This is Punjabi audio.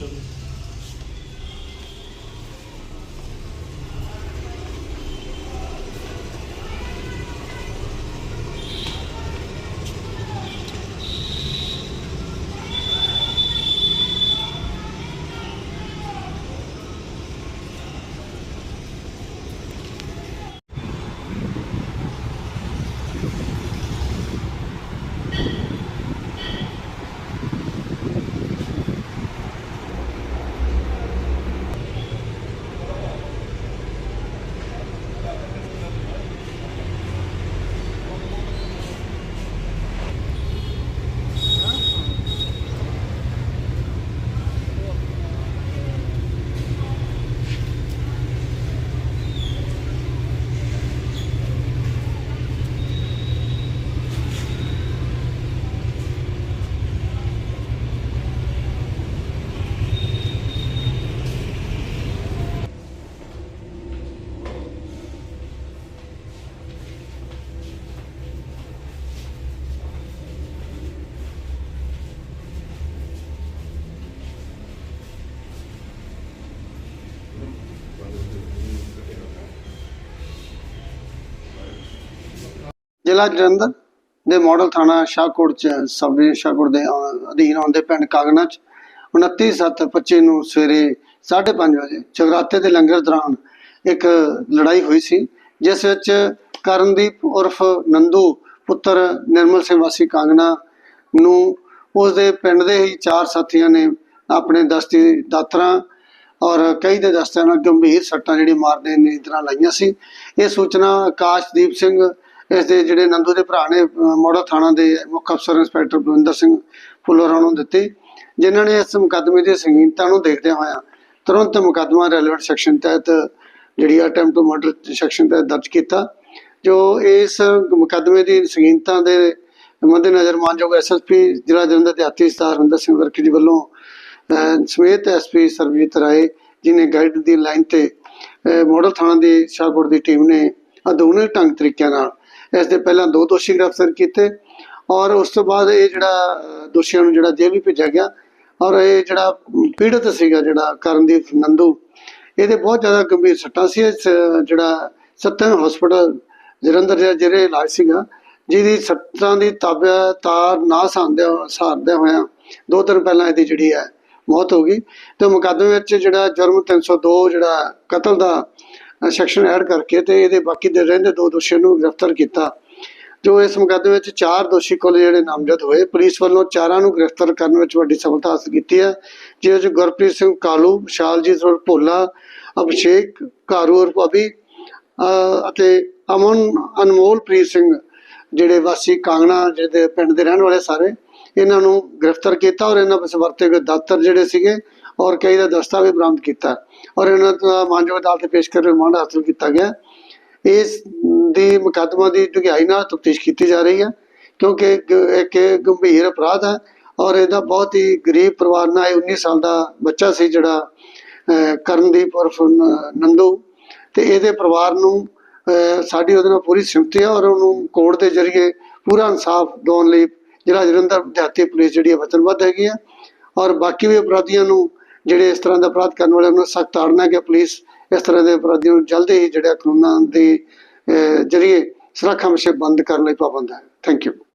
চল্লিশ ਜ਼ਿਲ੍ਹਾ ਜਲੰਧਰ ਦੇ ਮਾਡਲ ਥਾਣਾ ਸ਼ਾਹਕੋਟ ਚ ਸਬ ਡਿਵੀਜ਼ਨ ਸ਼ਾਹਕੋਟ ਦੇ ਅਧੀਨ ਆਉਂਦੇ ਪਿੰਡ ਕਾਗਨਾ ਚ 29/7/25 ਨੂੰ ਸਵੇਰੇ 5:30 ਵਜੇ ਜਗਰਾਤੇ ਦੇ ਲੰਗਰ ਦੌਰਾਨ ਇੱਕ ਲੜਾਈ ਹੋਈ ਸੀ, ਜਿਸ ਵਿੱਚ ਕਰਨਦੀਪ ਉਰਫ ਨੰਦੂ ਪੁੱਤਰ ਨਿਰਮਲ ਸਿੰਘ ਵਾਸੀ ਕਾਂਗਣਾ ਨੂੰ ਉਸ ਦੇ ਪਿੰਡ ਦੇ ਹੀ ਚਾਰ ਸਾਥੀਆਂ ਨੇ ਆਪਣੇ ਦਸਤੀ ਦਾਤਰਾਂ ਔਰ ਕਈ ਦੇ ਦਸਤਿਆਂ ਨਾਲ ਗੰਭੀਰ ਸੱਟਾਂ ਜਿਹੜੀ ਮਾਰਦੇ ਨੇ ਤਰ੍ਹਾਂ ਲਾਈਆਂ ਸੀ। ਇਹ ਸੂਚਨਾ ਆਕਾਸ਼ਦੀਪ ਸਿੰਘ ਇਸ ਦੇ ਜਿਹੜੇ ਨੰਦੂ ਦੇ ਭਰਾ ਨੇ ਮੋੜਾ ਥਾਣਾ ਦੇ ਮੁੱਖ ਅਫਸਰ ਇੰਸਪੈਕਟਰ ਬਲਵਿੰਦਰ ਸਿੰਘ ਫੁੱਲਰਾਂ ਨੂੰ ਦਿੱਤੀ, ਜਿਨ੍ਹਾਂ ਨੇ ਇਸ ਮੁਕੱਦਮੇ ਦੀ ਸੰਗੀਨਤਾ ਨੂੰ ਦੇਖਦੇ ਹੋਇਆ ਤੁਰੰਤ ਮੁਕੱਦਮਾ ਰੈਲੇਵੈਂਟ ਸੈਕਸ਼ਨ ਤਹਿਤ ਜਿਹੜੀ ਅਟੈਂਪਟ ਟੂ ਮਰਡਰ ਸੈਕਸ਼ਨ ਤਹਿਤ ਦਰਜ ਕੀਤਾ, ਜੋ ਇਸ ਮੁਕੱਦਮੇ ਦੀ ਸੰਗੀਨਤਾ ਦੇ ਮੱਦੇਨਜ਼ਰ ਮਾਨਯੋਗ ਐਸਐਸਪੀ ਜ਼ਿਲ੍ਹਾ ਜਲੰਧਰ ਦੇ ਆਤੀ ਸਤਾਰ ਹਰਿੰਦਰ ਸਿੰਘ ਵਰਕੀ ਜੀ ਵੱਲੋਂ, ਅਹ, ਸਮੇਤ ਐਸਪੀ ਸਰਬਜੀਤ ਰਾਏ ਜਿਨੇ ਗਾਈਡ ਦੀ ਲਾਈਨ ਤੇ, ਅਹ ਥਾਣਾ ਦੀ ਸ਼ਾਹਕੋਟ ਦੀ ਟੀਮ ਨੇ ਆਧੁਨਿਕ ਢੰਗ ਤਰੀਕਿਆਂ ਨਾਲ ਇਸ ਦੇ ਪਹਿਲਾਂ ਦੋ ਦੋਸ਼ੀ ਗ੍ਰਿਫਤਾਰ ਕੀਤੇ ਔਰ ਉਸ ਤੋਂ ਬਾਅਦ ਇਹ ਜਿਹੜਾ ਦੋਸ਼ੀਆਂ ਨੂੰ ਜਿਹੜਾ ਜੇਲ੍ਹ ਵੀ ਭੇਜਿਆ ਗਿਆ ਔਰ ਇਹ ਜਿਹੜਾ ਪੀੜਤ ਸੀਗਾ ਜਿਹੜਾ ਕਰਨਦੀਪ ਨੰਦੂ, ਇਹਦੇ ਬਹੁਤ ਜ਼ਿਆਦਾ ਗੰਭੀਰ ਸੱਟਾਂ ਸੀ। ਜਿਹੜਾ ਸਤਨ ਹਸਪੀਟਲ ਜਲੰਧਰ ਦੇ ਜਿਹੜੇ ਇਲਾਜ ਸੀਗਾ, ਜਿਹਦੀ ਸੱਟਾਂ ਦੀ ਤਾਬਿਆ, ਤਾਰ ਨਾ ਸਾਂਦੇ ਸਾਰਦੇ ਹੋਇਆ ਦੋ ਦਿਨ ਪਹਿਲਾਂ ਇਹਦੀ ਜਿਹੜੀ ਹੈ ਮੌਤ ਹੋ ਗਈ। ਤੇ ਮੁਕੱਦਮੇ ਵਿੱਚ ਜਿਹੜਾ ਜੁਰਮ 302 ਜਿਹੜਾ ਕਤਲ ਦਾ ਸੈਕਸ਼ਨ ਐਡ ਕਰਕੇ ਤੇ ਇਹਦੇ ਬਾਕੀ ਦੇ ਰਹਿੰਦੇ ਦੋ ਦੋਸ਼ੀਆਂ ਨੂੰ ਗ੍ਰਿਫਤਾਰ ਕੀਤਾ। ਜੋ ਇਸ ਮੁਕੱਦਮੇ ਵਿੱਚ ਚਾਰ ਦੋਸ਼ੀ ਕੋਲ ਜਿਹੜੇ ਨਾਮਜ਼ਦ ਹੋਏ, ਪੁਲਿਸ ਵੱਲੋਂ ਚਾਰਾਂ ਨੂੰ ਗ੍ਰਿਫਤਾਰ ਕਰਨ ਵਿੱਚ ਵੱਡੀ ਸਫਲਤਾ ਹਾਸਲ ਕੀਤੀ ਹੈ। ਜਿਸ ਵਿੱਚ ਗੁਰਪ੍ਰੀਤ ਸਿੰਘ ਕਾਲੂ, ਵਿਸ਼ਾਲਜੀਤ ਉਰਫ ਭੋਲਾ, ਅਭਿਸ਼ੇਕ ਕਾਰੂ ਉਰਫ ਅਭੀ ਅਤੇ ਅਮਨ ਅਨਮੋਲਪ੍ਰੀਤ ਸਿੰਘ ਜਿਹੜੇ ਵਾਸੀ ਕਾਂਗਣਾ ਜਿਹਦੇ ਪਿੰਡ ਦੇ ਰਹਿਣ ਵਾਲੇ ਸਾਰੇ, ਇਹਨਾਂ ਨੂੰ ਗ੍ਰਿਫਤਾਰ ਕੀਤਾ ਔਰ ਇਹਨਾਂ ਵਿੱਚ ਵਰਤੇ ਗਏ ਦਾਤਰ ਜਿਹੜੇ ਸੀਗੇ ਔਰ ਕਈ ਦਾ ਦਸਤਾਵੇਜ਼ ਬਰਾਮਦ ਕੀਤਾ ਔਰ ਇਹਨਾਂ ਦਾ ਮਾਨਯੋਗ ਅਦਾਲਤ ਪੇਸ਼ ਕਰ ਰਿਮਾਂਡ ਹਾਸਲ ਕੀਤਾ ਗਿਆ। ਇਸ ਦੀ ਮੁਕੱਦਮਾ ਦੀ ਡੂੰਘਾਈ ਨਾਲ ਤਫਤੀਸ਼ ਕੀਤੀ ਜਾ ਰਹੀ ਹੈ ਕਿਉਂਕਿ ਇੱਕ ਗੰਭੀਰ ਅਪਰਾਧ ਹੈ ਔਰ ਇਹਦਾ ਬਹੁਤ ਹੀ ਗਰੀਬ ਪਰਿਵਾਰ ਨਾਲ ਇਹ 19 ਸਾਲ ਦਾ ਬੱਚਾ ਸੀ ਜਿਹੜਾ ਕਰਨਦੀਪ ਉਰਫ ਨੰਦੂ ਤੇ ਇਹਦੇ ਪਰਿਵਾਰ ਨੂੰ ਸਾਡੀ ਉਹਦੇ ਨਾਲ ਪੂਰੀ ਸਿਮਤੀ ਹੈ ਔਰ ਉਹਨੂੰ ਕੋਰਟ ਦੇ ਜ਼ਰੀਏ ਪੂਰਾ ਇਨਸਾਫ ਦਿਵਾਉਣ ਲਈ ਜਿਹੜਾ ਜਲੰਧਰ ਦਿਹਾਤੀ ਪੁਲਿਸ ਜਿਹੜੀ ਹੈ ਵਚਨਬੱਧ ਹੈਗੀ ਹੈ ਔਰ ਬਾਕੀ ਵੀ ਅਪਰਾਧੀਆਂ ਨੂੰ ਜਿਹੜੇ ਇਸ ਤਰ੍ਹਾਂ ਦਾ ਅਪਰਾਧ ਕਰਨ ਵਾਲਿਆਂ ਨੂੰ ਸਖਤ ਤਾੜਨਾ ਕਿ ਪੁਲਿਸ ਇਸ ਤਰ੍ਹਾਂ ਦੇ ਅਪਰਾਧੀਆਂ ਨੂੰ ਜਲਦੀ ਹੀ ਜਿਹੜਾ ਕਾਨੂੰਨਾਂ ਦੇ ਅਹ, ਜ਼ਰੀਏ ਸੁਰੱਖਿਆ ਮਸ਼ੇ ਬੰਦ ਕਰਨ ਲਈ ਪਾਬੰਦ ਹੈ। Thank you